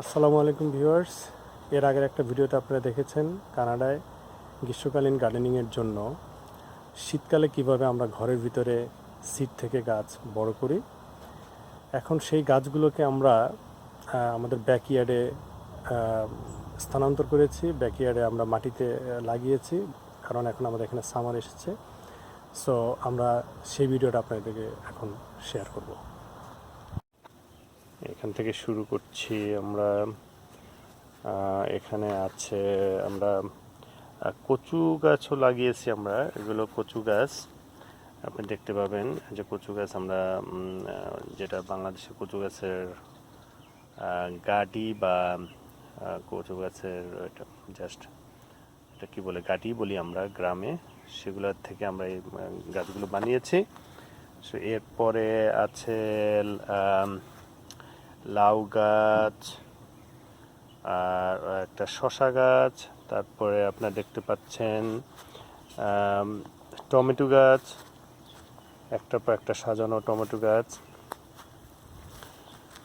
আসসালামু আলাইকুম ভিউয়ার্স। এর আগের একটা ভিডিওতে আপনারা দেখেছেন কানাডায় গ্রীষ্মকালীন গার্ডেনিংয়ের জন্য শীতকালে কীভাবে আমরা ঘরের ভিতরে সিট থেকে গাছ বড় করি। এখন সেই গাছগুলোকে আমরা আমাদের ব্যাকইয়ার্ডে স্থানান্তর করেছি। ব্যাকইয়ার্ডে আমরা মাটিতে লাগিয়েছি। কারণ এখন আমাদের এখানে সামার এসেছে। সো আমরা সেই ভিডিওটা আপনাদেরকে এখন শেয়ার করব। এখান থেকে শুরু করছি আমরা এখানে আছে আমরা কচু গাছও লাগিয়েছি আমরা, এগুলো কচু গাছ। আপনি দেখতে পাবেন যে কচু গাছ আমরা যেটা বাংলাদেশে কচু গাছের গাডি বা কচু গাছের এটা জাস্ট এটা কী বলে, গাডি বলি আমরা গ্রামে, সেগুলোর থেকে আমরা এই গাছগুলো বানিয়েছি। সো এরপরে আছে লাউ গাছ, আর একটা শশা গাছ, তারপরে আপনার দেখতে পাচ্ছেন টমেটো গাছ, একটা পর একটা সাজানো টমেটো গাছ।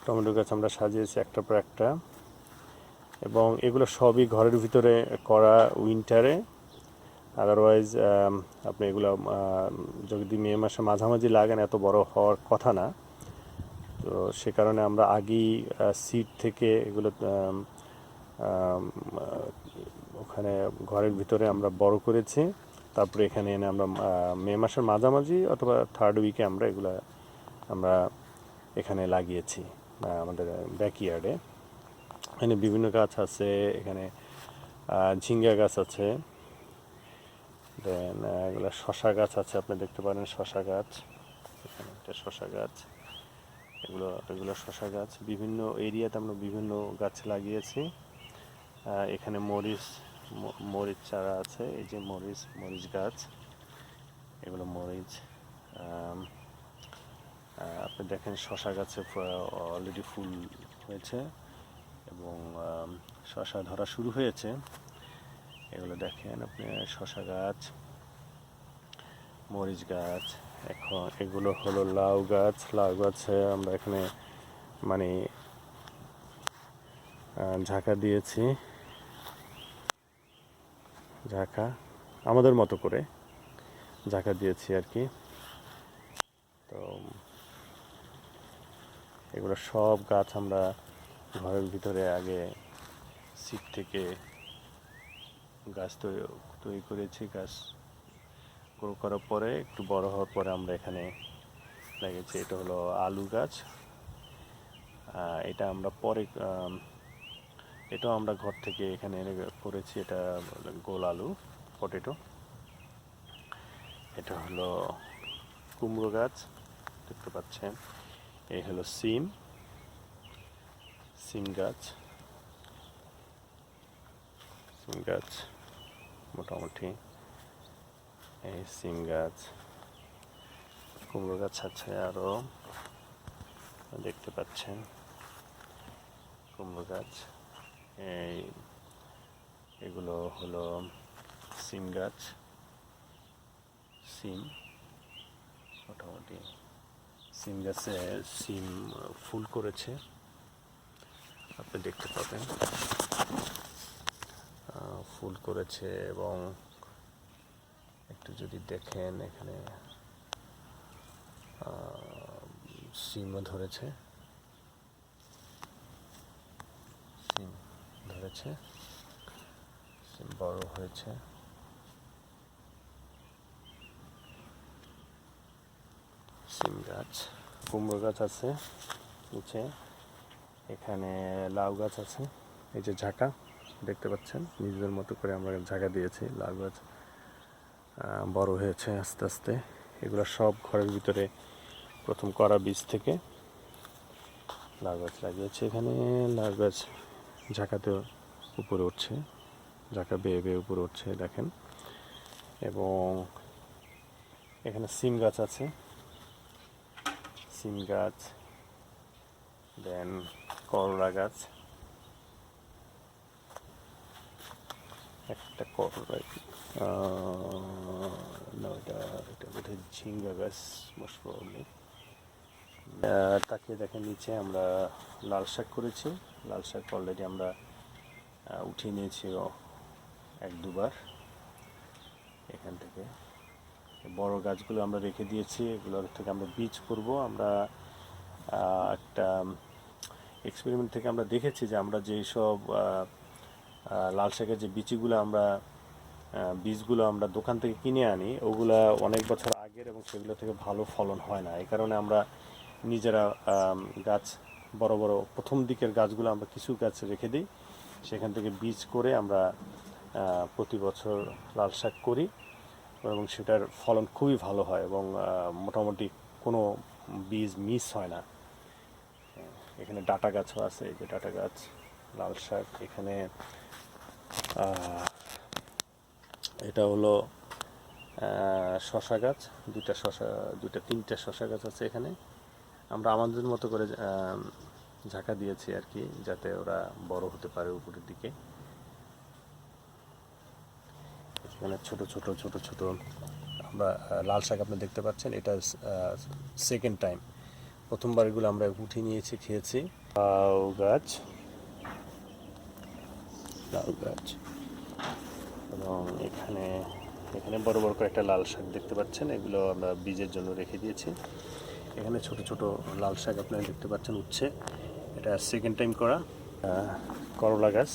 টমেটো গাছ আমরা সাজিয়েছি একটা পর একটা। এবং এগুলো সবই ঘরের ভিতরে করা উইন্টারে। আদারওয়াইজ আপনি এগুলো যদি মে মাসে মাঝামাঝি লাগান, এত বড় হওয়ার কথা না। তো সে কারণে আমরা আগেই সিট থেকে এগুলো ওখানে ঘরের ভিতরে আমরা বড় করেছি। তারপরে এখানে এনে আমরা মে মাসের মাঝামাঝি অথবা থার্ড উইকে আমরা এগুলা, আমরা এখানে লাগিয়েছি আমাদের ব্যাকইয়ার্ডে এখানে বিভিন্ন গাছ আছে, এখানে ঝিঙ্গা গাছ আছে। দেন এগুলো শশা গাছ আছে, আপনি দেখতে পারেন শশা গাছ। এখানে একটা শশা গাছ। এগুলো এগুলো শশা গাছ। বিভিন্ন এরিয়াতে আমরা বিভিন্ন গাছ লাগিয়েছি। এখানে মরিচ মরিচ চারা আছে। এই যে মরিচ মরিচ গাছ। এগুলো মরিচ। আপনি দেখেন শশা গাছে অলরেডি ফুল হয়েছে এবং শশা ধরা শুরু হয়েছে। এগুলো দেখেন আপনি, শশা গাছ, মরিচ গাছ। এখন এগুলো হলো লাউ গাছ। লাউ গাছে আমরা এখানে মানে ঝাঁকা দিয়েছি। ঝাঁকা, আমাদের মতো করে ঝাঁকা দিয়েছি আর কি। তো, এগুলো সব গাছ আমরা ঘরের ভিতরে আগে সিট থেকে গাছ তৈরি তৈরি করেছি, গাছ গ্রো করার পরে, একটু বড় হওয়ার পরে আমরা এখানে লাগিয়েছি, এটা হলো আলু গাছ। এটা আমরা পরে এটাও আমরা ঘর থেকে এখানে এনে করেছি, এটা গোল আলু, পটেটো। এটা হলো কুমড়ো গাছ, দেখতে পাচ্ছেন। এই হলো সিম সিম গাছ। সিম গাছ মোটামুটি এই সিম গাছ, কুমড়ো গাছ আছে আরও দেখতে পাচ্ছেন। কুমড়ো গাছ, এই এগুলো হলো সিম গাছ, সিম, মোটামুটি। সিম গাছে সিম ফুল করেছে, আপনি দেখতে পাবেন। ফুল করেছে এবং একটু যদি দেখেন এখানে সিমও ধরেছে। সিম ধরেছে। সিম বড় হয়েছে। সিম গাছ, কুমড়ো গাছ আছে নিচে। এখানে লাউ গাছ আছে। এই যে ঝাঁকা দেখতে পাচ্ছেন? নিজেদের মতো করে আমরা ঝাঁকা দিয়েছি লাউ গাছ। বড় হয়েছে আস্তে আস্তে। এগুলো সব ঘরের ভিতরে প্রথম করা বীজ থেকে লাউ গাছ লাগিয়েছে এখানে। লাউ গাছ ঝাঁকাতে উপরে উঠছে, ঝাঁকা বেয়ে বেয়ে উপরে উঠছে, দেখেন। এবং এখানে সিম গাছ আছে। সিম গাছ, দেন করলা গাছ। একটা করলা না এটা এটা বোধহয় ঝিঙ্গা গাছ মোস্ট তাকিয়ে দেখেন নিচে আমরা লাল শাক করেছি। লাল শাক অলরেডি আমরা উঠিয়ে নিয়েছি এক দুবার এখান থেকে। বড় গাছগুলো আমরা রেখে দিয়েছি এগুলোর থেকে আমরা বীজ করব। আমরা একটা এক্সপেরিমেন্ট থেকে আমরা দেখেছি যে আমরা যেই সব আহ, আহ, লাল শাকের যে বিচিগুলো আমরা বীজগুলো আমরা দোকান থেকে কিনে আনি, ওগুলা অনেক বছর আগের এবং সেগুলো থেকে ভালো ফলন হয় না। এই কারণে আমরা নিজেরা গাছ, বড় বড় প্রথম দিকের গাছগুলো আমরা কিছু গাছ রেখে দিই। সেখান থেকে বীজ করে আমরা প্রতি বছর লাল শাক করি এবং সেটার ফলন খুবই ভালো হয় এবং মোটামুটি কোনো বীজ মিস হয় না। এখানে ডাটা গাছও আছে, এই যে ডাটা গাছ, লাল শাক, এখানে এটা হলো শশা গাছ, দুইটা শশা, দুইটা, তিনটা শশা গাছ আছে এখানে। আমরা আমাদের মতো করে ঝাঁকা দিয়েছি আর কি, যাতে ওরা বড় হতে পারে উপরের দিকে। এখানে ছোট ছোট ছোট ছোট, আমরা লাল শাক আপনি দেখতে পাচ্ছেন, এটা সেকেন্ড টাইম প্রথমবার এগুলো আমরা উঠিয়ে নিয়েছি, খেয়েছি। গাছ। লাউ গাছ। এবং এখানে এখানে বড় বড় কয়েকটা লাল শাক দেখতে পাচ্ছেন। এগুলো আমরা বীজের জন্য রেখে দিয়েছি। এখানে ছোট ছোট লাল শাক আপনারা দেখতে পাচ্ছেন উচ্ছে এটা সেকেন্ড টাইম করা। করলা গাছ।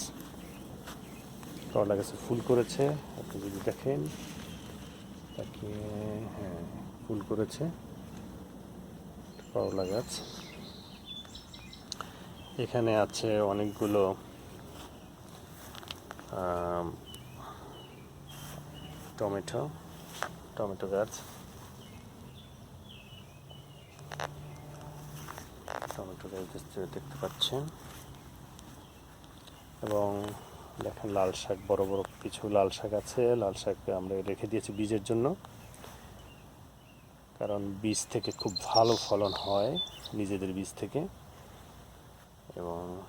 করলা গাছে ফুল করেছে। আপনি যদি দেখেন তাকে হ্যাঁ ফুল করেছে। করলা গাছ। এখানে আছে অনেকগুলো টমেটো টমেটো গাছ টমেটো গাছ দেখতে- পাচ্ছেন। এবং দেখেন লাল শাক, বড় বড় কিছু লাল শাক আছে। লাল শাক আমরা রেখে দিয়েছি বীজের জন্য। কারণ বীজ থেকে খুব ভালো ফলন হয় নিজেদের বীজ থেকে। এবং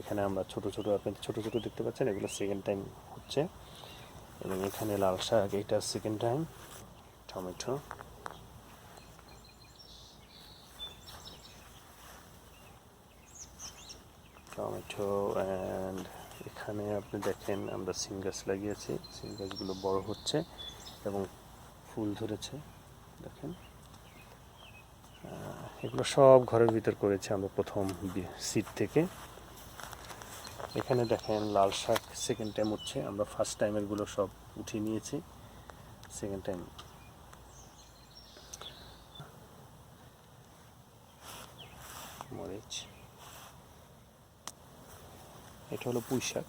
এখানে আমরা ছোট ছোট, আপনি ছোট ছোট দেখতে পাচ্ছেন, এগুলো সেকেন্ড টাইম হচ্ছে। এবং এখানে লাল শাক, এটা second time tomato. Tomato and এখানে আপনি দেখেন, আমরা সিম গাছ লাগিয়েছি। সিম গাছগুলো বড় হচ্ছে এবং ফুল ধরেছে, দেখেন। এগুলো সব ঘরের ভিতর করেছি আমরা প্রথম সিট থেকে। এখানে দেখেন লাল শাক সেকেন্ড টাইম উঠছে। আমরা ফার্স্ট টাইমেরগুলো সব উঠিয়ে নিয়েছি। সেকেন্ড টাইম মরিচ। এটা হলো পুঁই শাক।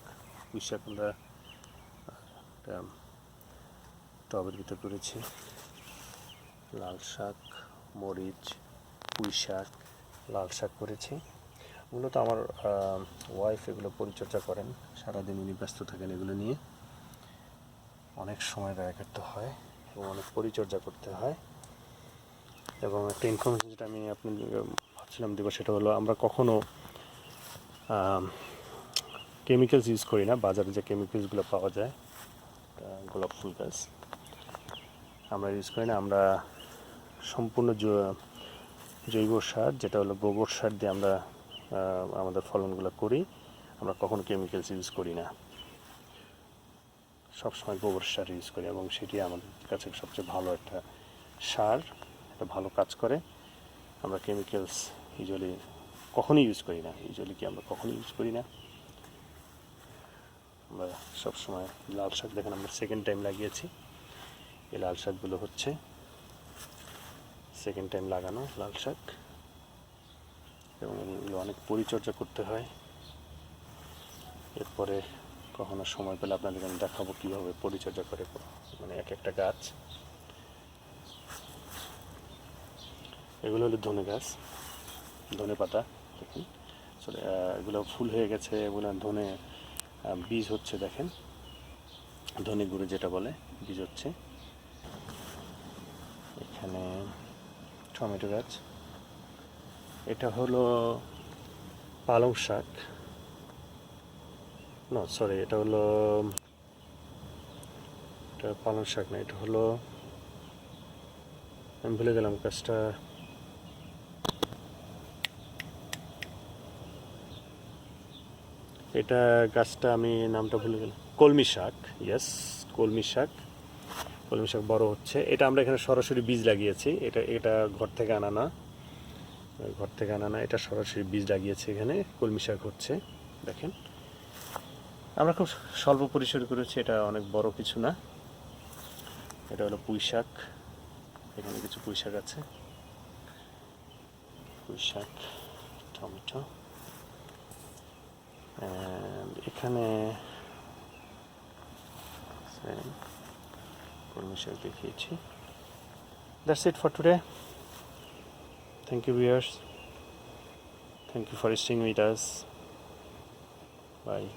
পুঁই শাক আমরা টবের ভিতর করেছি। লাল শাক, মরিচ, পুঁই শাক, লাল শাক করেছি। মূলত আমার ওয়াইফ এগুলো পরিচর্যা করেন। সারাদিন উনি ব্যস্ত থাকেন এগুলো নিয়ে। অনেক সময় ব্যয় করতে হয় এবং অনেক পরিচর্যা করতে হয়। এবং একটা ইনফরমেশন যেটা আমি আপনাদের ভাবছিলাম দেবো সেটা হলো আমরা কখনো কেমিক্যালস ইউজ করি না। বাজারে যে কেমিক্যালসগুলো পাওয়া যায় গোলাপ ফুল গাছ, আমরা ইউজ করি না। আমরা সম্পূর্ণ জৈব সার, যেটা হলো গোবর সার দিয়ে আমরা আমাদের ফলনগুলো করি। আমরা কখনো কেমিক্যালস ইউজ করি না। সবসময় গোবর সার ইউজ করি এবং সেটি আমাদের কাছে সবচেয়ে ভালো একটা সার এটা ভালো কাজ করে। আমরা কেমিক্যালস ইউজুয়ালি কখনই ইউজ করি না। ইউজুয়ালি কি আমরা কখনই ইউজ করি না। আমরা সবসময় লাল শাক, দেখেন আমরা সেকেন্ড টাইম লাগিয়েছি। এই লাল শাকগুলো হচ্ছে সেকেন্ড টাইম লাগানো লাল শাক। এবং এগুলো অনেক পরিচর্যা করতে হয়। এরপরে কখনো সময় পেলে আপনাদের আমি দেখাবো কীভাবে পরিচর্যা করে মানে এক একটা গাছ। এগুলো হলো ধনে গাছ, ধনে পাতা, দেখুন। এগুলো ফুল হয়ে গেছে এগুলো ধনে বীজ হচ্ছে, দেখেন। ধনে গুঁড়ো যেটা বলে, বীজ হচ্ছে। এখানে টমেটো গাছ। এটা হলো পালং শাক। না সরি এটা হলো, এটা পালং শাক না, এটা হলো, আমি ভুলে গেলাম গাছটা এটা গাছটা আমি নামটা ভুলে গেলাম। কলমি শাক ইয়েস কলমি শাক। কলমি শাক বড় হচ্ছে। এটা আমরা এখানে সরাসরি বীজ লাগিয়েছি। এটা এটা ঘর থেকে আনা না। ঘর থেকে আনা না, এটা সরাসরি বীজ লাগিয়েছে এখানে, কলমি শাক হচ্ছে, দেখেন। আমরা খুব স্বল্প পরিসরে করেছি, এটা অনেক বড় কিছু না। এটা হলো পুঁই শাক, এখানে কিছু পুঁই শাক আছে। পুঁই শাক, টমেটো এখানে কলমি শাক দেখিয়েছি। That's it for today Thank you, viewers. Thank you for listening with us. Bye.